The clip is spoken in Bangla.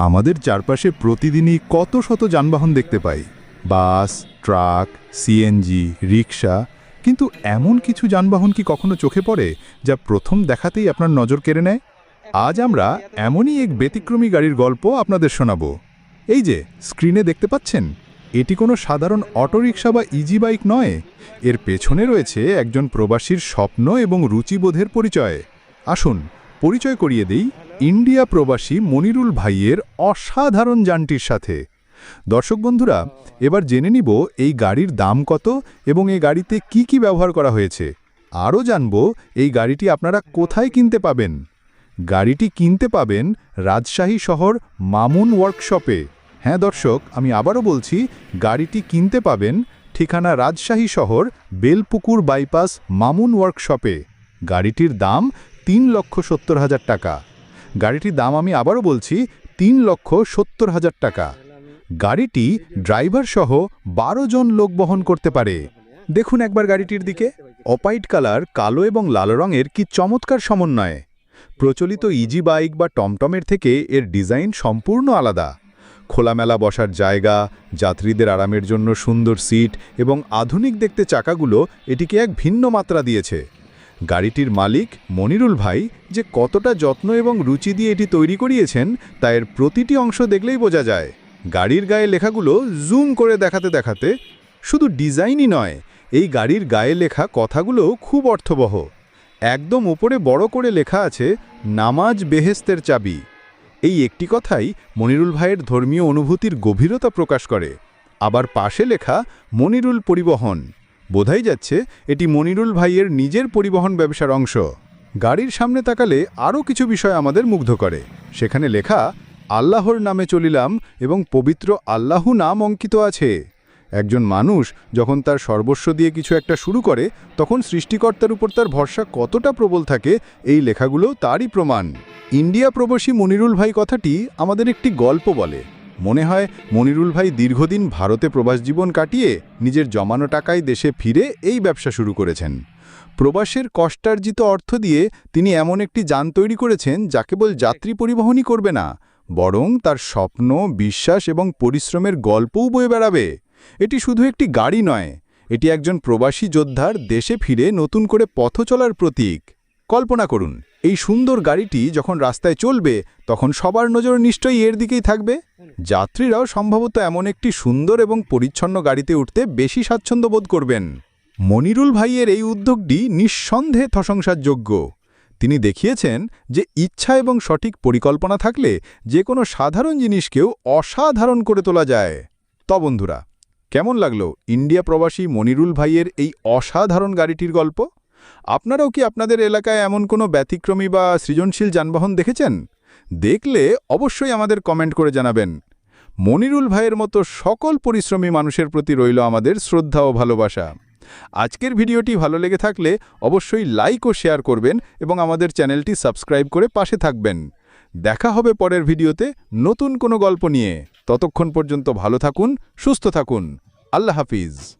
আমাদের চারপাশে প্রতিদিনই কত শত যানবাহন দেখতে পাই। বাস, ট্রাক সিএনজি রিক্সা কিন্তু এমন কিছু যানবাহন কি কখনো চোখে পড়ে যা প্রথম দেখাতেই আপনার নজর কেড়ে নেয়? আজ আমরা এমনই এক ব্যতিক্রমী গাড়ির গল্প আপনাদের শোনাব। এই যে, স্ক্রিনে দেখতে পাচ্ছেন? এটি কোনো সাধারণ অটোরিকশা বা ইজি বাইক নয়। এর পেছনে রয়েছে একজন প্রবাসীর স্বপ্ন এবং রুচিবোধের পরিচয়। আসুন, পরিচয় করিয়ে দেই। ইন্ডিয়া প্রবাসী মনিরুল ভাইয়ের অসাধারণ যানটির সাথে। দর্শক বন্ধুরা, এবার জেনে নিব এই গাড়ির দাম কত এবং এই গাড়িতে কি কি ব্যবহার করা হয়েছে। আরও জানব এই গাড়িটি আপনারা কোথায় কিনতে পাবেন। গাড়িটি কিনতে পাবেন রাজশাহী শহর মামুন ওয়ার্কশপে। হ্যাঁ দর্শক, আমি আবারও বলছি, গাড়িটি কিনতে পাবেন ঠিকানা রাজশাহী শহর বেলপুকুর বাইপাস মামুন ওয়ার্কশপে। গাড়িটির দাম তিন লক্ষ সত্তর হাজার টাকা। গাড়িটির দাম আমি আবারও বলছি, তিন লক্ষ সত্তর হাজার টাকা। গাড়িটি ড্রাইভার সহ বারো জন লোক বহন করতে পারে। দেখুন একবার গাড়িটির দিকে। অপাইট কালার, কালো এবং লাল রঙের কি চমৎকার সমন্বয়। প্রচলিত ইজি বাইক বা টমটমের থেকে এর ডিজাইন সম্পূর্ণ আলাদা। খোলামেলা বসার জায়গা, যাত্রীদের আরামের জন্য সুন্দর সিট এবং আধুনিক দেখতে চাকাগুলো এটিকে এক ভিন্ন মাত্রা দিয়েছে। গাড়িটির মালিক মনিরুল ভাই যে কতটা যত্ন এবং রুচি দিয়ে এটি তৈরি করিয়েছেন, তা এর প্রতিটি অংশ দেখলেই বোঝা যায়। গাড়ির গায়ে লেখাগুলো জুম করে দেখাতে দেখাতে শুধু ডিজাইনই নয়, এই গাড়ির গায়ে লেখা কথাগুলো খুব অর্থবহ। একদম উপরে বড় করে লেখা আছে, নামাজ বেহেস্তের চাবি। এই একটি কথাই মনিরুল ভাইয়ের ধর্মীয় অনুভূতির গভীরতা প্রকাশ করে। আবার পাশে লেখা, মনিরুল পরিবহন। বোঝাই যাচ্ছে, এটি মনিরুল ভাইয়ের নিজের পরিবহন ব্যবসার অংশ। গাড়ির সামনে তাকালে আরও কিছু বিষয় আমাদের মুগ্ধ করে। সেখানে লেখা, আল্লাহর নামে চলিলাম এবং পবিত্র আল্লাহু নাম অঙ্কিত আছে। একজন মানুষ যখন তার সর্বস্ব দিয়ে কিছু একটা শুরু করে, তখন সৃষ্টিকর্তার উপর তার ভরসা কতটা প্রবল থাকে, এই লেখাগুলো তারই প্রমাণ। ইন্ডিয়া প্রবাসী মনিরুল ভাই কথাটি আমাদের একটি গল্প বলে। মনে হয় মনিরুল ভাই দীর্ঘদিন ভারতে প্রবাস জীবন কাটিয়ে নিজের জমানো টাকায় দেশে ফিরে এই ব্যবসা শুরু করেছেন। প্রবাসের কষ্টার্জিত অর্থ দিয়ে তিনি এমন একটি যান তৈরি করেছেন যা কেবল যাত্রী পরিবহনই করবে না, বরং তার স্বপ্ন, বিশ্বাস এবং পরিশ্রমের গল্পও বয়ে বেড়াবে। এটি শুধু একটি গাড়ি নয়, এটি একজন প্রবাসী যোদ্ধার দেশে ফিরে নতুন করে পথ চলার প্রতীক। কল্পনা করুন, এই সুন্দর গাড়িটি যখন রাস্তায় চলবে, তখন সবার নজর নিশ্চয়ই এর দিকেই থাকবে। যাত্রীরাও সম্ভবত এমন একটি সুন্দর এবং পরিচ্ছন্ন গাড়িতে উঠতে বেশি স্বাচ্ছন্দ্য বোধ করবেন। মনিরুল ভাইয়ের এই উদ্যোগটি নিঃসন্দেহে প্রশংসাযোগ্য। তিনি দেখিয়েছেন যে ইচ্ছা এবং সঠিক পরিকল্পনা থাকলে যে কোনো সাধারণ জিনিসকেও অসাধারণ করে তোলা যায়। ত বন্ধুরা, কেমন লাগল ইন্ডিয়া প্রবাসী মনিরুল ভাইয়ের এই অসাধারণ গাড়িটির গল্প? আপনারাও কি আপনাদের এলাকায় এমন কোনো ব্যতিক্রমী বা সৃজনশীল যানবাহন দেখেছেন? দেখলে অবশ্যই আমাদের কমেন্ট করে জানাবেন। মনিরুল ভাইয়ের মতো সকল পরিশ্রমী মানুষের প্রতি রইল আমাদের শ্রদ্ধা ও ভালোবাসা। আজকের ভিডিওটি ভালো লেগে থাকলে অবশ্যই লাইক ও শেয়ার করবেন এবং আমাদের চ্যানেলটি সাবস্ক্রাইব করে পাশে থাকবেন। দেখা হবে পরের ভিডিওতে নতুন কোনো গল্প নিয়ে। ততক্ষণ পর্যন্ত ভালো থাকুন, সুস্থ থাকুন। আল্লাহ হাফিজ।